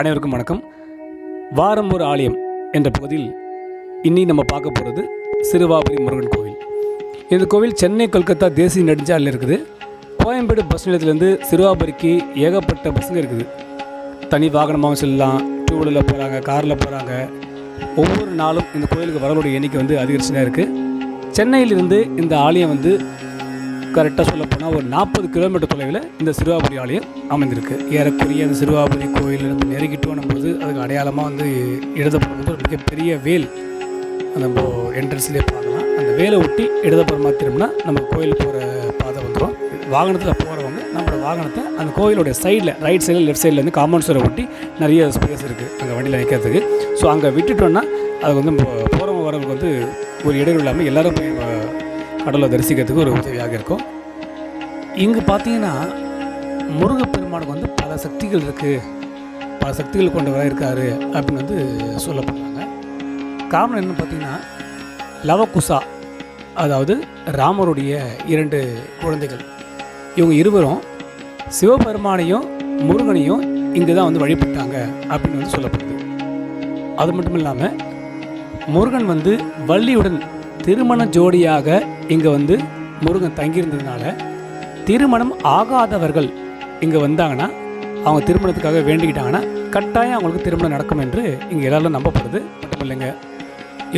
அனைவருக்கும் வணக்கம். வாரம் ஒரு ஆலயம் என்ற பகுதியில் இன்னி நம்ம பார்க்க போகிறது சிறுவாபுரி முருகன் கோவில். இந்த கோவில் சென்னை கொல்கத்தா தேசிய நெடுஞ்சாலையில் இருக்குது. கோயம்பேடு பஸ் நிலையத்துலேருந்து சிறுவாபுரிக்கு ஏகப்பட்ட பஸ்ஸுங்க இருக்குது. தனி வாகனமாகவும் செல்லலாம் டூ வீலரில் போகிறாங்க காரில் போகிறாங்க ஒவ்வொரு நாளும் இந்த கோயிலுக்கு வரவருடைய எண்ணிக்கை வந்து அதிகரிச்சு தான் இருக்குது சென்னையிலிருந்து இந்த ஆலயம் வந்து கரெக்டாக சொல்லப்போனால் ஒரு நாற்பது கிலோமீட்டர் தொலைவில் இந்த சிறுவாபுரி ஆலயம் அமைந்திருக்கு. ஏறக்குறைய அந்த சிறுவாபுரி கோயில் நம்ம நெருங்கிட்டோம் போது அதுக்கு அடையாளமாக வந்து இடதுபுறம் வந்து ஒரு மிகப்பெரிய வேல். நம்ம என்ட்ரன்ஸ்லேயே பார்க்கலாம். அந்த வேலை ஒட்டி இடதுபுறமாக திரும்பினா நம்ம கோயில் போகிற பாதை வந்துடும் வாகனத்தில் போகிறவங்க நம்மளோட வாகனத்தை அந்த கோயிலுடைய சைடில் ரைட் சைடில் லெஃப்ட் சைடில் வந்து காம்பவுண்ட் சுவரை ஒட்டி நிறைய ஸ்பேஸ் இருக்குது அங்கே வண்டியில் வைக்கிறதுக்கு ஸோ அங்கே விட்டுட்டோன்னா அது வந்து போகிறவங்க வரவங்களுக்கு வந்து ஒரு இடையூறு இல்லாமல் எல்லோரும் போய் கடலை தரிசிக்கிறதுக்கு ஒரு உதவியாக இருக்கும். இங்கு பார்த்தீங்கன்னா முருகப்பெருமானுக்கு வந்து பல சக்திகள் இருக்குது பல சக்திகள் கொண்டவராக இருக்காரு அப்படின்னு வந்து சொல்லப்படுறாங்க. காரணம் என்னன்னு பார்த்தீங்கன்னா லவகுசா அதாவது ராமருடைய இரண்டு குழந்தைகள். இவங்க இருவரும் சிவபெருமானையும் முருகனையும் இங்கே தான் வந்து வழிபட்டாங்க அப்படின்னு வந்து சொல்லப்படுது. அது மட்டும் இல்லாமல் முருகன் வந்து வள்ளியுடன் திருமண ஜோடியாக இங்கே வந்து முருகன் தங்கியிருந்ததுனால திருமணம் ஆகாதவர்கள் இங்கே வந்தாங்கன்னா அவங்க திருமணத்துக்காக வேண்டிக்கிட்டாங்கன்னா கட்டாயம் அவங்களுக்கு திருமணம் நடக்கும் என்று இங்கே எல்லாரும் நம்பப்படுது. மட்டும் இல்லைங்க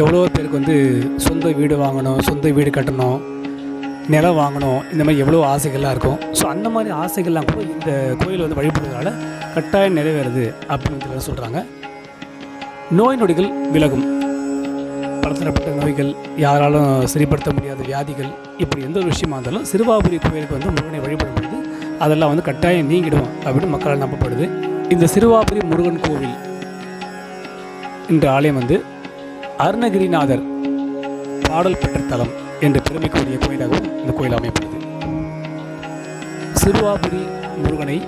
எவ்வளோ பேருக்கு வந்து சொந்த வீடு வாங்கணும் சொந்த வீடு கட்டணும் நிலம் வாங்கணும் இந்த மாதிரி எவ்வளோ ஆசைகள்லாம் இருக்கும். ஸோ அந்த மாதிரி ஆசைகள்லாம் கூட இந்த கோயில் வந்து வழிபடுறதுனால கட்டாயம் நிறைவேறுது அப்படின்னு சொல்கிறாங்க நோய் நொடிகள் விலகும். பலதரப்பட்ட நோய்கள் யாராலும் சரிப்படுத்த முடியாத வியாதிகள் இப்படி எந்த ஒரு விஷயமா இருந்தாலும் சிறுவாபுரி கோயிலுக்கு வந்து முருகனை வழிபடும் பொழுது அதெல்லாம் வந்து கட்டாயம் நீங்கிடும் அப்படின்னு மக்களால் நம்பப்படுது. இந்த சிறுவாபுரி முருகன் கோவில் என்ற ஆலயம் வந்து அருணகிரிநாதர் பாடல் பெற்ற தலம் என்ற பெருமைக்குரிய கோயிலாகவும் இந்த கோயில் அமைப்படுது சிறுவாபுரி முருகனை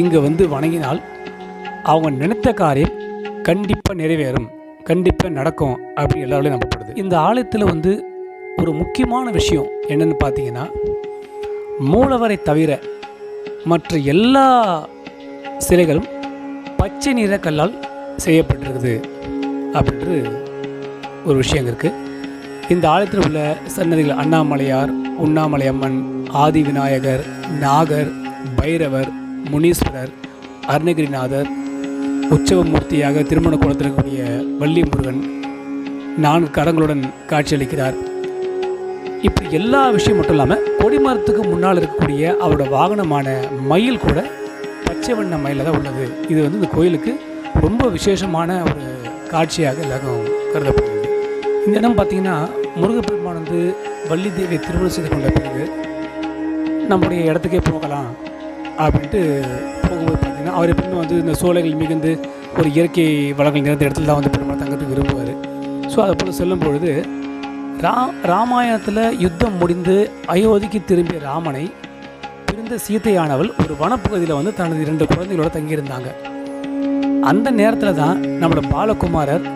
இங்கே வந்து வணங்கினால் அவங்க நினைத்த காரியம் கண்டிப்பாக நிறைவேறும். கண்டிப்பாக நடக்கும் அப்படின்னு எல்லாருமே நம்பப்படுது. இந்த ஆலயத்தில் வந்து ஒரு முக்கியமான விஷயம் என்னென்னு பார்த்தீங்கன்னா மூலவரை தவிர மற்ற எல்லா சிலைகளும் பச்சை நிற கல்லால் செய்யப்பட்டிருக்குது அப்படின்றது ஒரு விஷயம் இருக்குது இந்த ஆலயத்தில் உள்ள சன்னதிகள் அண்ணாமலையார் உண்ணாமலையம்மன் ஆதி விநாயகர் நாகர் பைரவர் முனீஸ்வரர் அருணகிரிநாதர் உற்சவ மூர்த்தியாக திருமண குளத்தில் இருக்கக்கூடிய வள்ளி முருகன் நான்கு கரங்களுடன் காட்சியளிக்கிறார். இப்படி எல்லா விஷயம் மட்டும் இல்லாமல் கொடிமரத்துக்கு முன்னால் இருக்கக்கூடிய அவரோட வாகனமான மயில் கூட பச்சை வண்ண மயிலில் தான் உள்ளது. இது வந்து இந்த கோயிலுக்கு ரொம்ப விசேஷமான ஒரு காட்சியாக எல்லாரும் கருதப்படுகிறது. இந்த இடம் பார்த்தீங்கன்னா முருகப்பெருமான் வந்து வள்ளி தேவியை திருமணம் செய்து கொண்ட பிறகு நம்முடைய இடத்துக்கே போகலாம் அப்படின்ட்டு போகும்போது பார்த்திங்கன்னா அவர் எப்பவுமே வந்து இந்த சோலைகள் மிகுந்து ஒரு இயற்கை வளங்கள் நிறைந்த இடத்துல தான் வந்து பெருமாள் தங்கிறதுக்கு விரும்புவார். ஸோ அதை போல் சொல்லும் பொழுது ரா ராமாயணத்தில் யுத்தம் முடிந்து அயோத்திக்கு திரும்பிய ராமனை பிரிந்த சீதையானவள் ஒரு வனப்பகுதியில் வந்து தனது இரண்டு குழந்தைகளோட தங்கியிருந்தாங்க. அந்த நேரத்தில் தான் நம்மளோட பாலகுமாரர்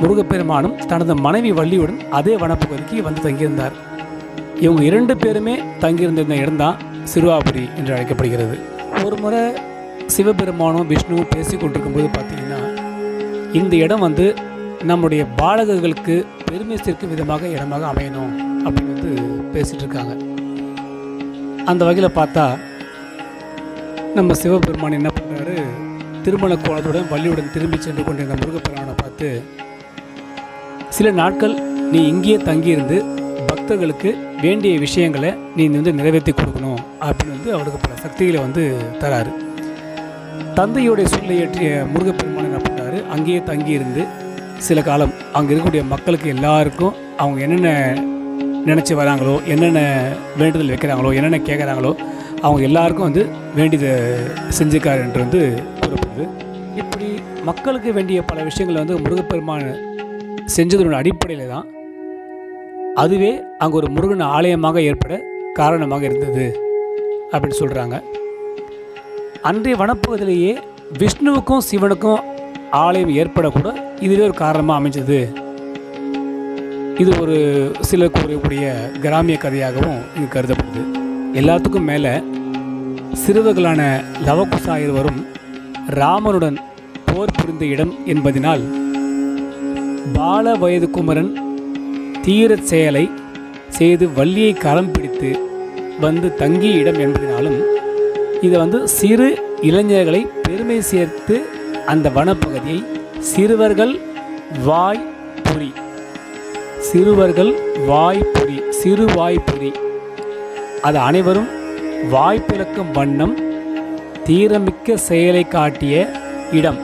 முருகப்பெருமானும் தனது மனைவி வள்ளியுடன் அதே வனப்பகுதிக்கு வந்து தங்கியிருந்தார். இவங்க இரண்டு பேருமே தங்கியிருந்த இந்த இடம்தான் சிறுவாபுரி என்று அழைக்கப்படுகிறது. ஒரு முறை சிவபெருமானும் விஷ்ணுவும் பேசி கொண்டிருக்கும்போது பார்த்தீங்கன்னா இந்த இடம் வந்து நம்முடைய பாலகர்களுக்கு பெருமை சேர்க்கும் விதமாக இடமாக அமையணும் அப்படின்னு வந்து பேசிகிட்டு இருக்காங்க. அந்த வகையில் பார்த்தா நம்ம சிவபெருமான் என்ன பண்ணுறாரு திருமண கோலத்துடன் வள்ளியுடன் திரும்பி சென்று கொண்டிருந்த முருகப்பெருமானை பார்த்து சில நாட்கள் நீ இங்கேயே தங்கியிருந்து பக்தர்களுக்கு வேண்டிய விஷயங்களை நீ வந்து நிறைவேற்றி கொடுக்கணும் அப்படின்னு வந்து அவருக்கு பல சக்திகளை வந்து தராரு. தந்தையுடைய சொல்லை ஏற்றிய முருகப்பெருமான் என்ன பண்ணார் அங்கேயே தங்கியிருந்து சில காலம் அங்கே இருக்கக்கூடிய மக்களுக்கு எல்லாருக்கும் அவங்க என்னென்ன நினச்சி வராங்களோ என்னென்ன வேண்டுதல் வைக்கிறாங்களோ என்னென்ன கேட்குறாங்களோ அவங்க எல்லாருக்கும் வந்து வேண்டியதை செஞ்சுக்கார் என்று வந்து கூறப்படுது. இப்படி மக்களுக்கு வேண்டிய பல விஷயங்களை வந்து முருகப்பெருமான் செஞ்சதனுடைய அடிப்படையில் தான் அதுவே அங்கே ஒரு முருகன் ஆலயமாக ஏற்பட காரணமாக இருந்தது அப்படின்னு சொல்கிறாங்க அன்றைய வனப்பகுதியிலேயே விஷ்ணுவுக்கும் சிவனுக்கும் ஆலயம் ஏற்படக்கூட இதுவே ஒரு காரணமாக அமைஞ்சது. இது ஒரு சிலர் கூறக்கூடிய கிராமிய கதையாகவும் இங்கு கருதப்படுது. எல்லாத்துக்கும் மேலே சிறுவர்களான லவகுசா இருவரும் ராமனுடன் போர் புரிந்த இடம் என்பதினால் பால வயது குமரன் தீரச் செயலை செய்து வள்ளியை கரம் பிடித்து வந்து தங்கிய இடம் என்பதினாலும் இது வந்து சிறு இளைஞர்களை பெருமை சேர்த்து அந்த வனப்பகுதியை சிறுவர்கள் வாய் புரி சிறுவர்கள் வாய்ப்புரி சிறு வாய்ப்புரி அது அனைவரும் வாய்ப்பிழக்கும் வண்ணம் தீரமிக்க செயலை காட்டிய இடம்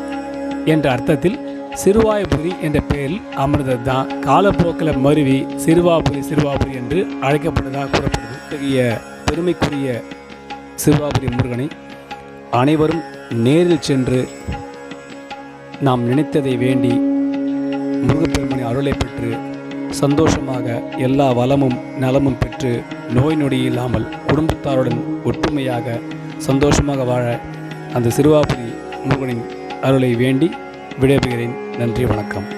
என்ற அர்த்தத்தில் சிறுவாய்புரி என்ற பெயரில் அமர்ந்தது தான். காலப்போக்கில் மருவி சிறுவாபுரி சிறுவாபுரி என்று அழைக்கப்பட்டதாக கூறப்படுது இத்தகைய பெருமைக்குரிய சிவாபுரி முருகனை அனைவரும் நேரில் சென்று நாம் நினைத்ததை வேண்டி முருகப்பெருமனை அருளை பெற்று சந்தோஷமாக எல்லா வளமும் நலமும் பெற்று நோய் நொடி இல்லாமல் குடும்பத்தாருடன் ஒற்றுமையாக சந்தோஷமாக வாழ அந்த சிறுவாபுரி முருகனின் அருளை வேண்டி விடைபெறுகிறேன். நன்றி வணக்கம்.